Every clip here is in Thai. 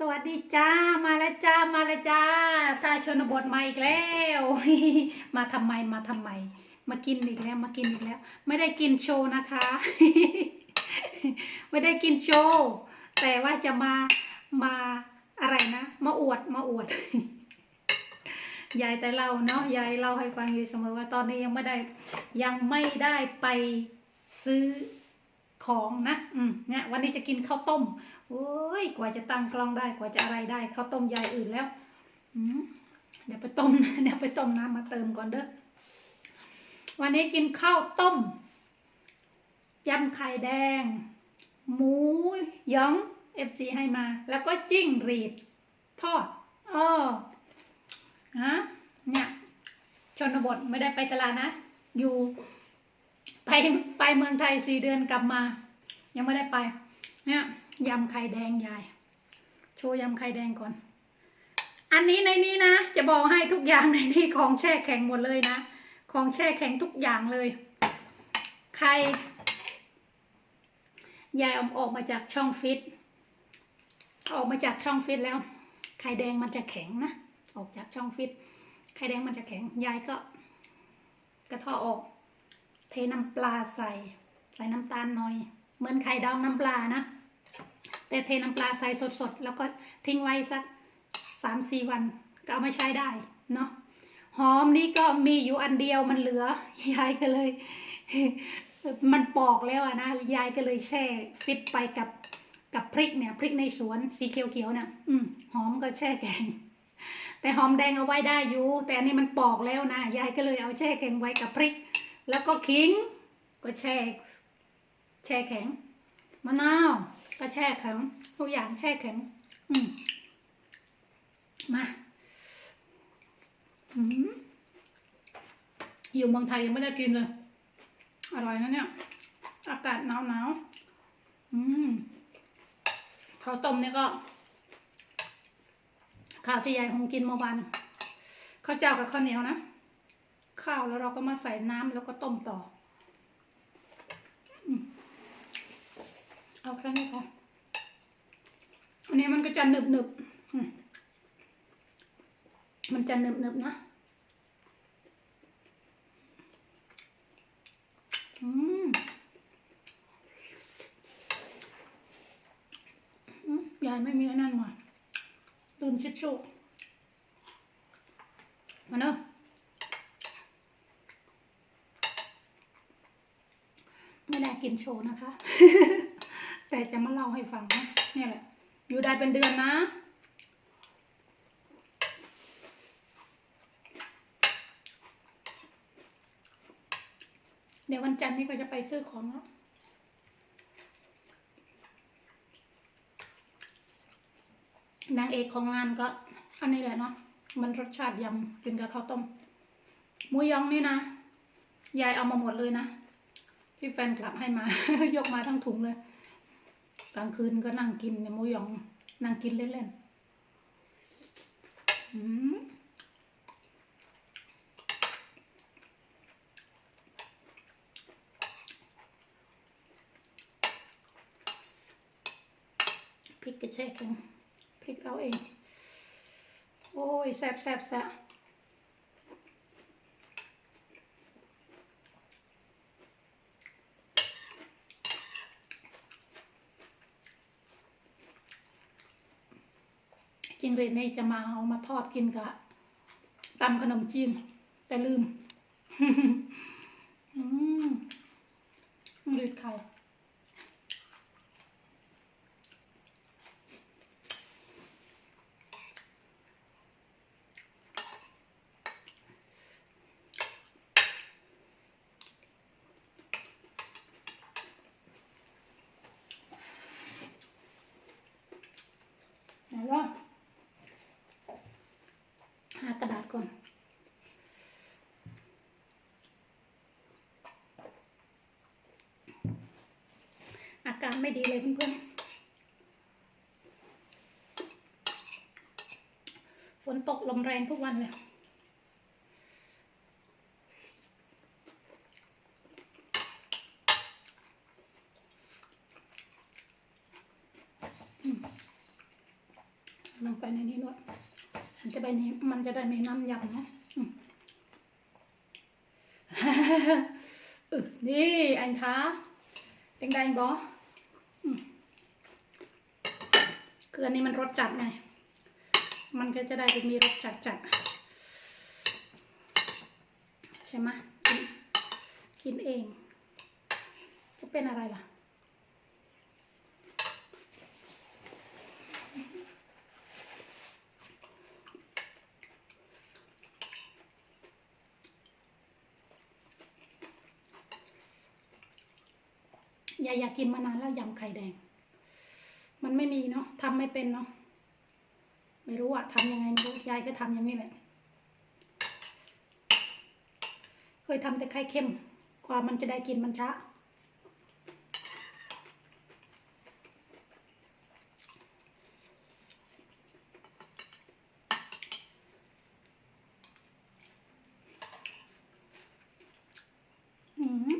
สวัสดีจ้ามาแล้วจ้ามาแล้วจ้าตาชนบทมาอีกแล้ว มาทำไมมาทำไม มากินอีกแล้วมากินอีกแล้ว ไม่ได้กินโชว์นะคะ ไม่ได้กินโชว์แต่ว่าจะมามาอะไรนะ มาอวดมาอวดยายแต่เราเนาะยายเล่าให้ฟังอยู่เสมอว่าตอนนี้ยังไม่ได้ยังไม่ได้ไปซื้อ ของนะอืมเนี่ยวันนี้จะกินข้าวต้มโอ้ยกว่าจะตั้งกล้องได้กว่าจะอะไรได้ข้าวต้มยายอื่นแล้วอืมเดี๋ยวไปต้มเดี๋ยวไปต้มน้ำมาเติมก่อนเด้อวันนี้กินข้าวต้มยำไข่แดง หมูยองเอฟซีให้มา แล้วก็จิ้งหรีดทอดอ้อฮะเนี่ยชนบทไม่ได้ไปตลาดนะ อยู่ ไปไปเมืองไทยสี่เดือนกลับมา ยังไม่ได้ไป เนี่ยยำไข่แดงยาย โชว์ยำไข่แดงก่อน อันนี้ในนี้นะ จะบอกให้ทุกอย่างในนี้ของแช่แข็งหมดเลยนะ ของแช่แข็งทุกอย่างเลยไข่ยายอาออกมาจากช่องฟิต ออกมาจากช่องฟิตแล้ว ไข่แดงมันจะแข็งนะ ออกจากช่องฟิต ไข่แดงมันจะแข็ง ยายก็ กระทาะออก เทน้ำปลาใส่ ใส่น้ำตาลหน่อย เหมือนไข่ดองน้ำปลานะ แต่เทน้ำปลาใส่สดๆ แล้วก็ทิ้งไว้สักสามสี่วันก็เอามาใช้ได้เนาะหอมนี่ก็มีอยู่อันเดียวมันเหลือยายก็เลย มันปอกแล้วอะนะยายก็เลยแช่ฟิตไปกับกับพริกเนี่ยพริกในสวนสีเขียวๆเนี่ยอืมหอมก็แช่แกง แต่หอมแดงเอาไว้ได้อยู่แต่อันนี้มันปอกแล้วนะยายก็เลยเอาแช่แข็งไว้กับพริก แล้วก็ขิง ก็แช่แช่แข็ง มะนาวก็แช่แข็งทุกอย่างแช่แข็ง อืมมาอืมอยู่เมืองไทยยังไม่ได้กินเลย อร่อยนะเนี่ย อากาศหนาวหนาวอืมข้าวต้มนี่ก็ ข้าวที่ยายคงกินเมื่อวานข้าวเจ้ากับข้าวเหนียวนะ ข้าวแล้วเราก็มาใส่น้ำแล้วก็ต้มต่อ เอาแค่นี้พอ อันนี้มันก็จะหนึบหนึบมันจะหนึบหนึบนะ อืมยายไม่มีอันนั้นมาลืมชิดชูมาเนอะไม่ได้กิน โชว์นะคะ แต่จะมาเล่าให้ฟังนะเนี่ยแหละ อยู่ได้เป็นเดือนนะเดี๋ยววันจันทร์นี้ก็จะไปซื้อของแล้วนางเอกของงานก็ อันนี้แหละเนาะ มันรสชาติยำกินกับข้าวต้ม หมูยองนี่นะ ยายเอามาหมดเลยนะ ที่แฟนกลับให้มา ยกมาทั้งถุงเลย กลางคืนก็นั่งกินเนี่ยหมูยอง นั่งกินเล่นๆอืมพริกกระเชกเองพริกเราเอง โอ้ยแซ่บแซ่บแซ่บ จิงเรนนี่จะมาเอามาทอดกินกับตำขนมจีน แต่ลืมอืมรีดไข่ ไหนว่าหากระดาษก่อน อาการไม่ดีเลยเพื่อนๆ ฝนตกลมแรงทุกวันเลยลงไปในนี้ด้วยมันจะไปนี้มันจะได้ไม่น้ำยำเนาะนี่อันท้าเป็นไงบอม คืออันนี้มันรสจัดไง มันก็จะได้เป็นมีรสจัดจัดใช่ไหมกินกินเอง จะเป็นอะไรล่ะยายอยากกินมานานแล้วยำไข่แดง มันไม่มีเนาะทำไม่เป็นเนาะไม่รู้อะทำยังไงไม่รู้ยายก็ทำอย่างนี้แหละเคยทำแต่ไข่เค็มกว่ามันจะได้กินมันช้าอืม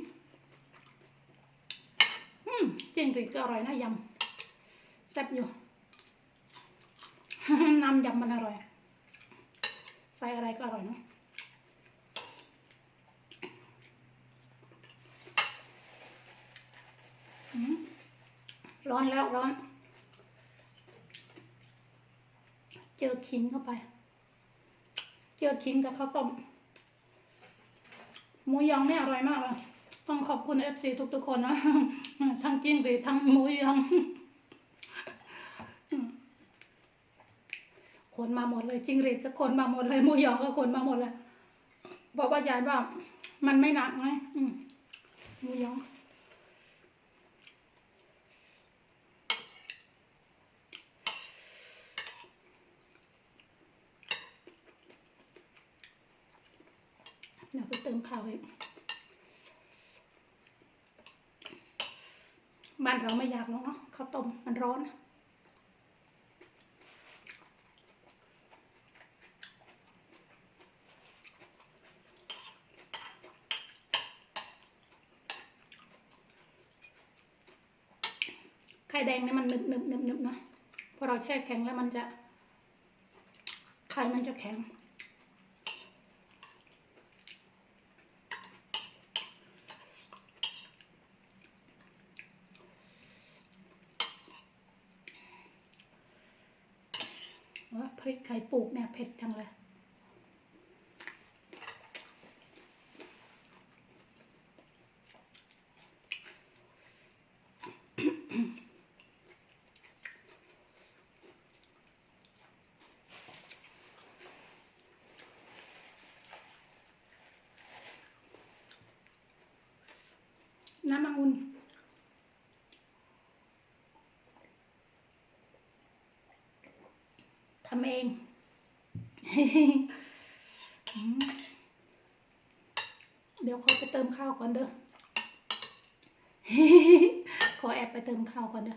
อืมจริงจริงก็อร่อยนะยำ ซ่บอยู่ น้ำยำมันอร่อย ใส่อะไรก็อร่อยเนอะร้อนแล้วร้อน เจอขิงเข้าไป เจอขิงกับข้าวต้มหมูยองเนี่ยอร่อยมากเลยต้องขอบคุณเอฟซีทุกๆคนนะ ทั้งจิ้งหรีทั้งหมูยอง คนมาหมดเลยจิงหรีดก็คนมาหมดเลยมูยองก็คนมาหมดเลยบอกว่ายายว่ามันไม่หนักไงมมูยองเดี๋ยวไปเติมข้าวอีกบ้านเราไม่อยากหรอกเนาะข้าวต้มมันร้อน ข่แดงเนี่ยมันหนึบหนึบหนึบหนึบนะพอเราแช่แข็งแล้วมันจะไข่มันจะแข็ง ว่าพริกไข่ปลูกเนี่ยเผ็ดจังเลย น้ำมังุนทำเอง เดี๋ยวขอไปเติมข้าวก่อนเด้อขอแอบไปเติมข้าวก่อนเด้อ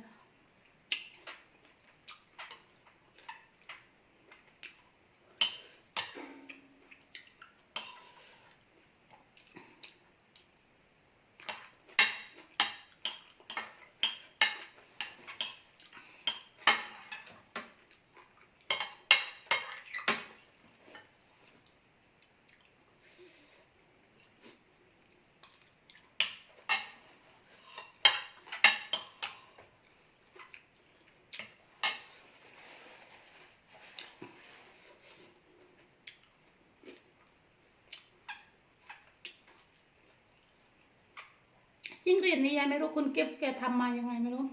จิ้งหรีดนี่ยายไม่รู้คุณเก็บแกทำมายังไงไม่รู้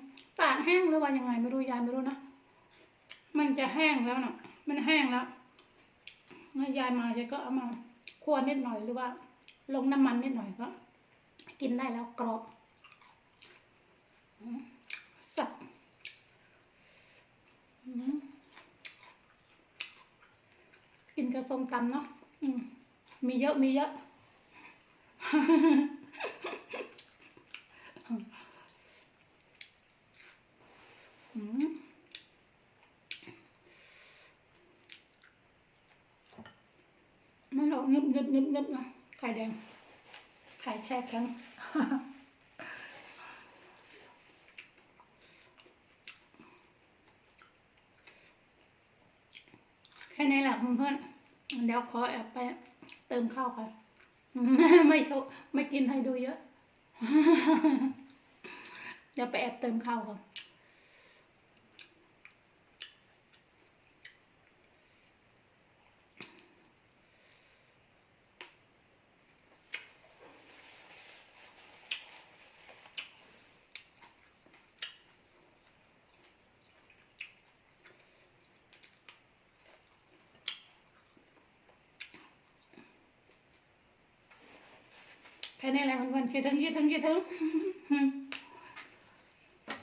ตากแห้งหรือว่ายังไงไม่รู้ยายไม่รู้นะมันจะแห้งแล้วนะมันแห้งแล้วเมื่อยายมายายก็เอามาคั่วนิดหน่อยหรือว่า ลงน้ำมันนิดหน่อยก็ กินได้แล้วกรอบสับอืมกินกับส้มตำเนาะมีเยอะมีเยอะ มันออกนึบนึบนึบนึบนะไข่แดง ไข่แช่แข็งแค่นี้แหละเพื่อนเดี๋ยวขอแอบไปเติมข้าวก่อนไม่โชไม่กินให้ดูเยอะ เดี๋ยวไปแอบเติมข้าวก่อน Cái này là mình.